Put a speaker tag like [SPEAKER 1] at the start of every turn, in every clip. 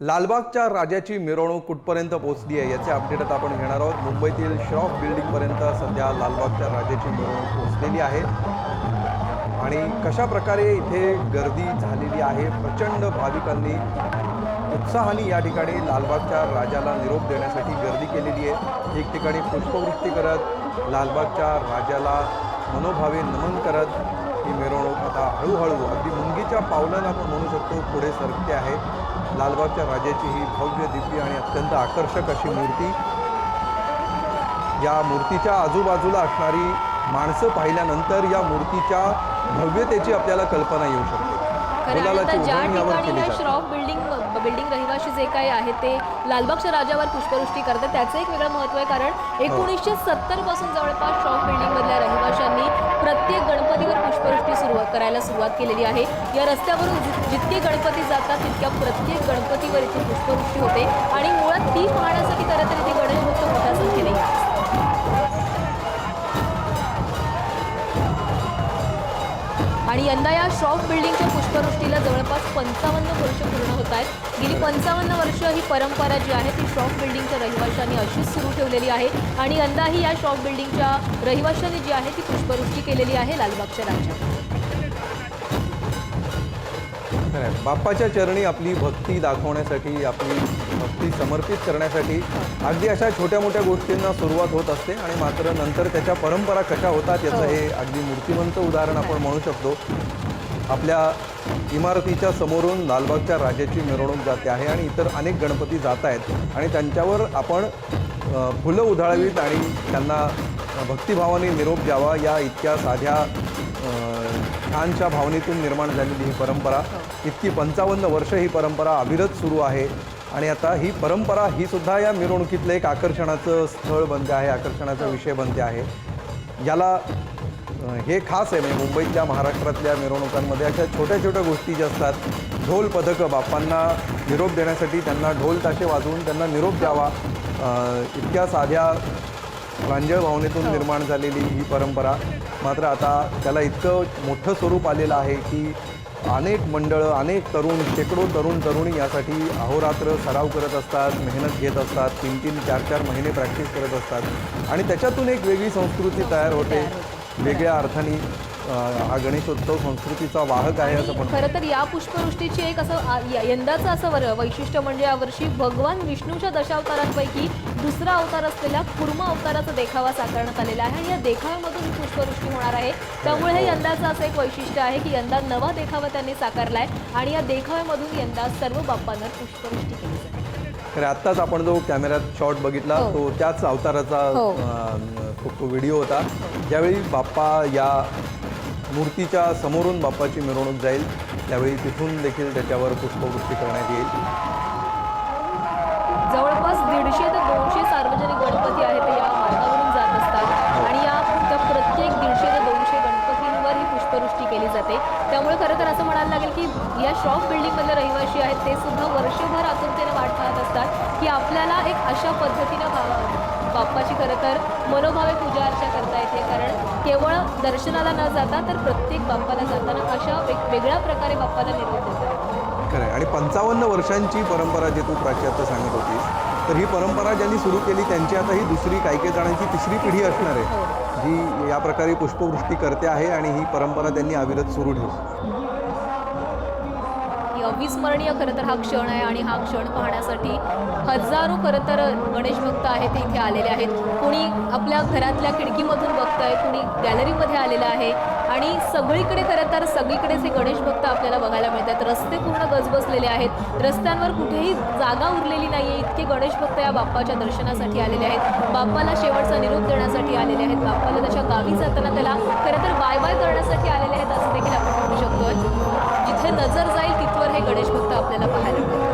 [SPEAKER 1] लालबागच्या राजाची मिरवणूक कुठपर्यंत पोहोचली आहे याचे अपडेट आता आपण घेणार आहोत. मुंबईतील श्रॉफ बिल्डिंगपर्यंत सध्या लालबागच्या राजाची मिरवणूक पोहोचलेली आहे. आणि कशा प्रकारे इथे गर्दी झालेली आहे प्रचंड भाविकांनी उत्साहाने या ठिकाणी लालबागच्या राजाला निरोप देण्यासाठी गर्दी केलेली आहे. एक ठिकाणी पुष्पवृत्ती करत लालबागच्या राजाला मनोभावे नमन करत ही मिरवणूक आता हळूहळू अगदी मुंगीच्या पावलानं आपण म्हणू शकतो पुढे सरकते आहे. लालबागच्या राजाची ही भव्य दिव्य आणि अत्यंत आकर्षक अशी मूर्ती. या मूर्तीच्या आजूबाजूला असणारी माणसं पाहिल्यानंतर या मूर्तीच्या भव्यतेची आपल्याला कल्पना येऊ शकते. जाते.
[SPEAKER 2] श्रॉफ बिल्डिंग बिल्डिंग रहिवाशी जे काही आहे ते लालबागच्या राजावर पुष्पवृष्टी करतात. त्याचं एक वेगळं महत्त्व आहे कारण एकोणीसशे सत्तरपासून जवळपास शॉप बिल्डिंगमधल्या रहिवाशांनी प्रत्येक गणपतीवर पुष्पवृष्टी सुरुवात करायला सुरुवात केलेली आहे. या रस्त्यावरून जितके गणपती जातात तितक्या प्रत्येक गणपतीवर इथे पुष्पवृष्टी होते. आणि मुळात ती पाहण्यासाठी खरं तर इथे गणेश भक्त मोठ्या संख्येने आणि यंदा या श्रॉफ बिल्डिंगच्या पुष्पवृष्टीला जवळपास पंचावन्न वर्ष पूर्ण होत आहेत. गेली पंचावन्न वर्ष ही परंपरा जी आहे ती श्रॉफ बिल्डिंगच्या रहिवाशांनी अशीच सुरू ठेवलेली आहे. आणि यंदाही या श्रॉफ बिल्डिंगच्या रहिवाशांनी जी आहे ती पुष्पवृष्टी केलेली आहे लालबागच्या राज्यात.
[SPEAKER 1] बाप्पाच्या चरणी आपली भक्ती दाखवण्यासाठी आपली भक्ती समर्पित करण्यासाठी अगदी अशा छोट्या मोठ्या गोष्टींना सुरुवात होत असते आणि मात्र नंतर त्याच्या परंपरा कशा होतात याचं
[SPEAKER 2] हो.
[SPEAKER 1] हे अगदी मूर्तिमंत उदाहरण आपण म्हणू शकतो आपल्या इमारतीच्या समोरून लालबागच्या राजाची मिरवणूक जाते आहे आणि इतर अनेक गणपती जात आहेत आणि त्यांच्यावर आपण फुलं उधळावीत आणि त्यांना भक्तिभावाने निरोप द्यावा या इतक्या साध्या छानशा भावनेतून निर्माण झालेली ही परंपरा. इतकी पंचावन्न वर्ष ही परंपरा अविरत सुरू आहे. आणि आता ही परंपरा ही सुद्धा या मिरवणुकीतलं एक आकर्षणाचं स्थळ बनते आहे आकर्षणाचा विषय बनते आहे. याला हे खास आहे म्हणजे मुंबईतल्या महाराष्ट्रातल्या मिरवणुकांमध्ये अशा छोट्या छोट्या गोष्टी ज्या असतात ढोल पथकं बाप्पांना निरोप देण्यासाठी त्यांना ढोल ताशे वाजवून त्यांना निरोप द्यावा. इतक्या साध्या प्रांजळ भावनेतून निर्माण झालेली ही परंपरा. मात्र आता त्याला इतकं मोठं स्वरूप आलेलं आहे की अनेक मंडळं अनेक तरुण शेकडो तरुण तरुणी यासाठी अहोरात्र सराव करत असतात मेहनत घेत असतात तीन तीन चार चार महिने प्रॅक्टिस करत असतात. आणि त्याच्यातून एक वेगळी संस्कृती तयार होते. वेगळ्या अर्थाने हा गणेशोत्सव संस्कृतीचा वाहक आहे असं पण
[SPEAKER 2] खरं तर या पुष्पवृष्टीची एक असं यंदाचं असं वर वैशिष्ट्य म्हणजे यावर्षी भगवान विष्णूच्या दशावतारांपैकी दुसरा अवतार असलेल्या कुर्म अवताराचा देखावा साकारण्यात आलेला आहे. आणि या देखाव्यामधून ही पुष्पवृष्टी होणार आहे. त्यामुळे हे यंदाचं असं एक वैशिष्ट्य आहे की यंदा नवा देखावा त्यांनी साकारला आहे आणि या देखाव्यामधून यंदा सर्व बाप्पांवर पुष्पवृष्टी केली जाते
[SPEAKER 1] खरं आत्ताच आपण जो कॅमेऱ्यात शॉट बघितला
[SPEAKER 2] हो.
[SPEAKER 1] तो त्याच अवताराचा
[SPEAKER 2] हो.
[SPEAKER 1] तो व्हिडिओ होता. ज्यावेळी बाप्पा या मूर्तीच्या समोरून बाप्पाची मिरवणूक जाईल. त्यावेळी तिथून देखील त्याच्यावर पुष्पवृष्टी करण्यात येईल.
[SPEAKER 2] जवळपास दीडशे ते दोनशे सार्वजनिक गणपती आहेत ते या मार्गावरून जात असतात. आणि या त्या प्रत्येक दीडशे ते दोनशे गणपतींवर ही पुष्पवृष्टी केली जाते. त्यामुळे खरं तर असं म्हणायला लागेल की या शॉप बिल्डिंगमधले रहिवासी आहेत ते सुद्धा वर्षभर आतुरतेने वाट पाहत असतात की आपल्याला एक अशा पद्धतीनं बाप्पाची खरं तर मनोभावे पूजा अर्चा करता येते. कारण केवळ दर्शनाला न जाता तर प्रत्येक बाप्पाला जाताना अशा वेग वेगळ्या प्रकारे बाप्पाला निरोप देता येतो
[SPEAKER 1] खरं आणि पंचावन्न वर्षांची परंपरा जे तू प्राच्यात सांगत होतीस तर ही परंपरा ज्यांनी सुरू केली त्यांची आता ही दुसरी काही काही जणांची तिसरी पिढी असणार आहे. जी या प्रकारे पुष्पवृष्टी करते आहे आणि ही परंपरा त्यांनी अविरत सुरू ठेवली.
[SPEAKER 2] ही अविस्मरणीय खरं तर हा क्षण आहे आणि हा क्षण पाहण्यासाठी हजारो खरं तर गणेश भक्त आहेत ते इथे आलेले आहेत. कोणी आपल्या घरातल्या खिडकीमधून बघतंय कोणी गॅलरीमध्ये आलेलं आहे. आणि सगळीकडे खरं तर सगळीकडेच हे गणेश भक्त आपल्याला बघायला मिळतात. रस्ते पूर्ण गजबजलेले आहेत. रस्त्यांवर कुठेही जागा उरलेली नाही आहे इतके गणेश भक्त या बाप्पाच्या दर्शनासाठी आलेले आहेत. बाप्पाला शेवटचा निरोप देण्यासाठी आलेले आहेत. बाप्पाला त्याच्या गावी जाताना त्याला खरं तर बाय बाय करण्यासाठी आलेले आहेत असं देखील आपण म्हणू शकतोय. जिथे नजर जाईल तिथे हे गणेश भक्त आपल्याला पाहायला मिळतात.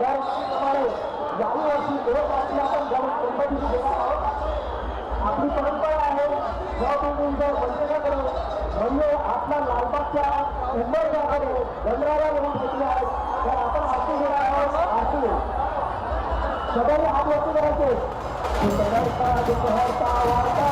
[SPEAKER 3] दर
[SPEAKER 2] आपण दर गणपती सेवा आहोत आपली परंपरा आहे जवळ जर वंदनाकडे म्हणजे आपला
[SPEAKER 3] लालबागच्या उंबरगाकडे गंधराला म्हणून घेतले आहेत तर आपण आरती घेणार आहोत आरती सगळ्यांनी हात वस्तू करायचे वार्ता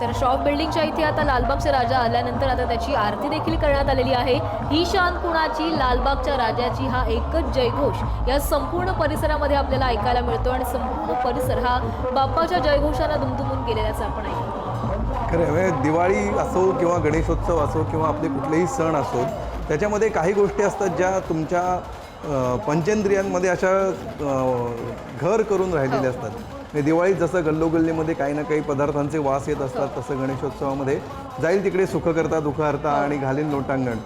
[SPEAKER 2] तर शॉप बिल्डिंगच्या इथे आता लालबागचा राजा आल्यानंतर आता त्याची आरती देखील करण्यात आलेली आहे. ही शान कुणाची? लालबागच्या राजाची हा एकच जयघोष. या संपूर्ण परिसरामध्ये आपल्याला ऐकायला मिळतो आणि संपूर्ण परिसर हा बाप्पाच्या जयघोषानं दुमदुमून गेलेल्याचं आपण ऐकतो
[SPEAKER 1] खरं म्हणजे दिवाळी असो किंवा गणेशोत्सव असो किंवा आपले कुठलेही सण असो त्याच्यामध्ये काही गोष्टी असतात ज्या तुमच्या पंचेंद्रियांमध्ये अशा घर करून राहिलेले असतात. म्हणजे दिवाळीत जसं गल्लोगल्लीमध्ये काही ना काही पदार्थांचे वास येत असतात तसं गणेशोत्सवामध्ये जाईल तिकडे सुख करता दुःख हरता आणि घालीन लोटांगण.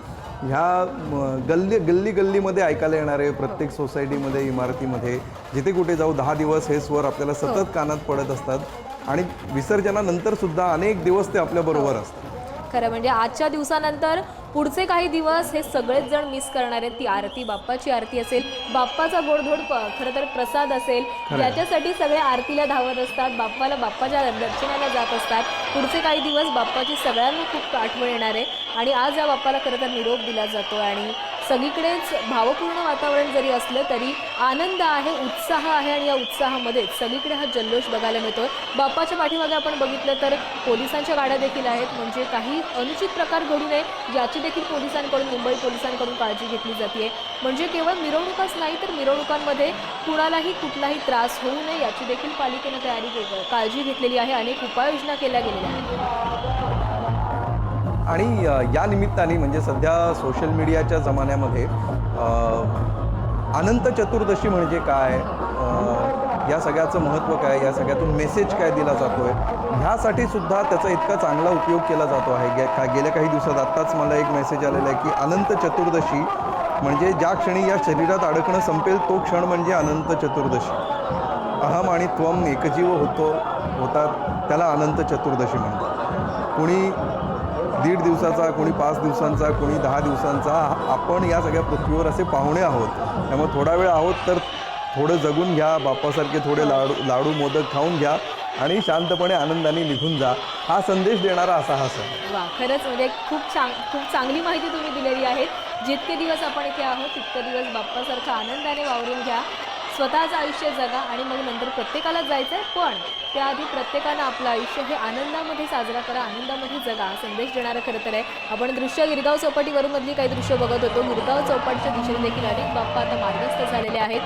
[SPEAKER 1] ह्या गल्ली गल्ली गल्लीमध्ये ऐकायला येणारे प्रत्येक सोसायटीमध्ये इमारतीमध्ये जिथे कुठे जाऊ दहा दिवस हे स्वर आपल्याला सतत कानात पडत असतात आणि विसर्जनानंतर सुद्धा अनेक दिवस ते आपल्याबरोबर असतात.
[SPEAKER 2] खरं म्हणजे आजच्या दिवसानंतर पुढचे काही दिवस हे सगळेच जण मिस करणार आहेत. ती आरती बाप्पाची आरती असेल बाप्पाचा गोडधोड खरं तर प्रसाद असेल याच्यासाठी सगळे आरतीला धावत असतात बाप्पाला बाप्पाच्या दर्शनाला जात असतात. पुढचे काही दिवस बाप्पाची सगळ्यांना खूप आठवण येणार आहे. आणि आज या बाप्पाला खरं तर निरोप दिला जातो आणि सगळीकडेच भावपूर्ण वातावरण जरी असलं तरी आनंद आहे उत्साह आहे आणि या उत्साहामध्येच सगळीकडे हा जल्लोष बघायला मिळतोय. बाप्पाच्या पाठीमागे आपण बघितलं तर पोलिसांच्या गाड्या देखील आहेत. म्हणजे काही अनुचित प्रकार घडू नये याची देखील पोलिसांकडून मुंबई पोलिसांकडून काळजी घेतली जाते म्हणजे केवळ मिरवणुकाच नाही तर मिरवणुकांमध्ये कुणालाही कुठलाही त्रास होऊ नये याची देखील पालिकेनं तयारी काळजी घेतलेली आहे. अनेक उपाययोजना केल्या गेलेल्या आहेत.
[SPEAKER 1] आणि या निमित्ताने म्हणजे सध्या सोशल मीडियाच्या जमान्यामध्ये अनंत चतुर्दशी म्हणजे काय या सगळ्याचं महत्त्व काय या सगळ्यातून मेसेज काय दिला जातो आहे ह्यासाठी सुद्धा त्याचा इतका चांगला उपयोग केला जातो आहे. गे का गेल्या काही दिवसात आत्ताच मला एक मेसेज आलेला आहे की अनंत चतुर्दशी म्हणजे ज्या क्षणी या शरीरात अडकणं संपेल तो क्षण म्हणजे अनंत चतुर्दशी. अहम आणि त्वम एकजीव होतो होतात त्याला अनंत चतुर्दशी म्हणतात. कुणी दीड दिवसाचा कोणी पाच दिवसांचा कोणी दहा दिवसांचा आपण या सगळ्या पृथ्वीवर असे पाहुणे आहोत. त्यामुळे थोडा वेळ आहोत तर थोडं जगून घ्या बाप्पासारखे थोडे लाडू लाडू मोदक खाऊन घ्या आणि शांतपणे आनंदाने निघून जा. हा संदेश देणारा असा हा सण.
[SPEAKER 2] वा खरंच म्हणजे खूप चांग खूप चांगली माहिती तुम्ही दिलेली आहे. जितके दिवस आपण इथे आहोत तितके दिवस बाप्पासारखं आनंदाने वावरून घ्या. स्वतःचं आयुष्य जगा आणि मग नंतर प्रत्येकाला जायचं आहे पण त्याआधी प्रत्येकानं आपलं आयुष्य हे आनंदामध्ये साजरा करा आनंदामध्ये जगा. संदेश देणारं खरं तर आहे. आपण दृश्य गिरगाव चौपाटीवरून मधली काही दृश्य बघत होतो. गिरगाव चौपाटीच्या दिशेने देखील अनेक बाप्पा आता मार्गस्थ झालेले आहेत.